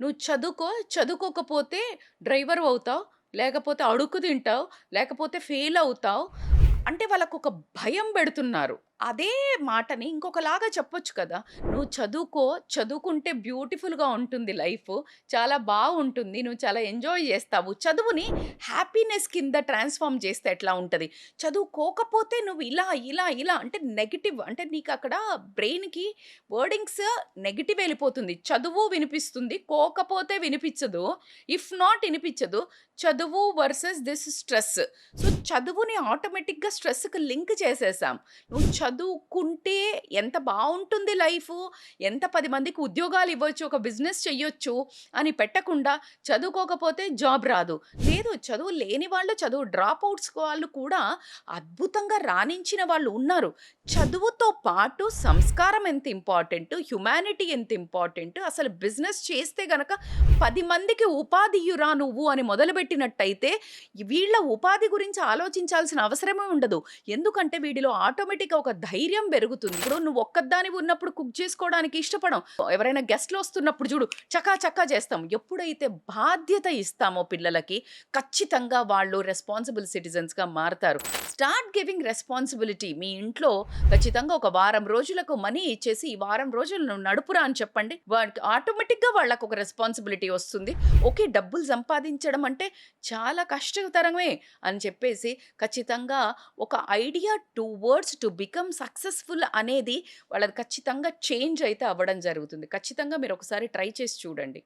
నువ్వు చదువుకో, చదువుకోకపోతే డ్రైవర్ అవుతావు, లేకపోతే అడుక్కు తింటావు, లేకపోతే ఫెయిల్ అవుతావు. అంటే వాళ్ళకు ఒక భయం పెడుతున్నారు. అదే మాటని ఇంకొకలాగా చెప్పొచ్చు కదా! నువ్వు చదువుకో, చదువుకుంటే బ్యూటిఫుల్‌గా ఉంటుంది లైఫ్ చాలా బాగుంటుంది నువ్వు చాలా ఎంజాయ్ చేస్తావు. చదువుని హ్యాపీనెస్ కింద ట్రాన్స్‌ఫార్మ్ చేస్తే ఎట్లా ఉంటుంది చదువుకోకపోతే నువ్వు ఇలా, ఇలా, ఇలా అంటే నెగిటివ్ అంటే నీకు అక్కడ బ్రెయిన్‌కి వర్డింగ్స్ నెగిటివ్ వెళ్ళిపోతుంది చదువు వినిపిస్తుంది. కోకపోతే వినిపించదు. ఇఫ్ నాట్ వినిపించదు చదువు వర్సెస్ దిస్ స్ట్రెస్. సో, చదువుని ఆటోమేటిక్‌గా స్ట్రెస్‌కి లింక్ చేసేసాం. నువ్వు చదువుకుంటే ఎంత బాగుంటుంది లైఫ్ ఎంత పది మందికి ఉద్యోగాలు ఇవ్వచ్చు, ఒక బిజినెస్ చెయ్యొచ్చు అని పెట్టకుండా చదువుకోకపోతే జాబ్ రాదు. లేదు చదువు లేని వాళ్ళు, చదువు డ్రాప్ అవుట్స్ వాళ్ళు కూడా అద్భుతంగా రాణించిన వాళ్ళు ఉన్నారు. చదువుతో పాటు సంస్కారం ఎంత ఇంపార్టెంట్ హ్యుమానిటీ ఎంత ఇంపార్టెంట్ అసలు బిజినెస్ చేస్తే గనక పది మందికి ఉపాధియురా నువ్వు అని మొదలుపెట్టినట్టయితే వీళ్ళ ఉపాధి గురించి ఆలోచించాల్సిన అవసరమే ఉండదు. ఎందుకంటే వీడిలో ఆటోమేటిక్‌గా ఒక ధైర్యం పెరుగుతుంది. ఇప్పుడు నువ్వు ఒక్కదాని ఉన్నప్పుడు కుక్ చేసుకోవడానికి ఇష్టపడం. ఎవరైనా గెస్ట్‌లు వస్తున్నప్పుడు చూడు చకా చకా చేస్తాం. ఎప్పుడైతే బాధ్యత ఇస్తామో పిల్లలకి ఖచ్చితంగా వాళ్ళు రెస్పాన్సిబుల్ సిటిజన్స్‌గా మారతారు. Start giving responsibility. మీ ఇంట్లో ఖచ్చితంగా ఒక వారం రోజులకు మనీ ఇచ్చేసి, ఈ వారం రోజులు నువ్వు నడుపురా అని చెప్పండి. వాడికి ఆటోమేటిక్‌గా ఒక రెస్పాన్సిబిలిటీ వస్తుంది. ఓకే. డబ్బులు సంపాదించడం అంటే చాలా కష్టతరమే అని చెప్పేసి ఖచ్చితంగా ఒక idea towards to become successful అనేది వాళ్ళది ఖచ్చితంగా చేంజ్ అయితే అవ్వడం జరుగుతుంది. ఖచ్చితంగా మీరు ఒకసారి ట్రై చేసి చూడండి.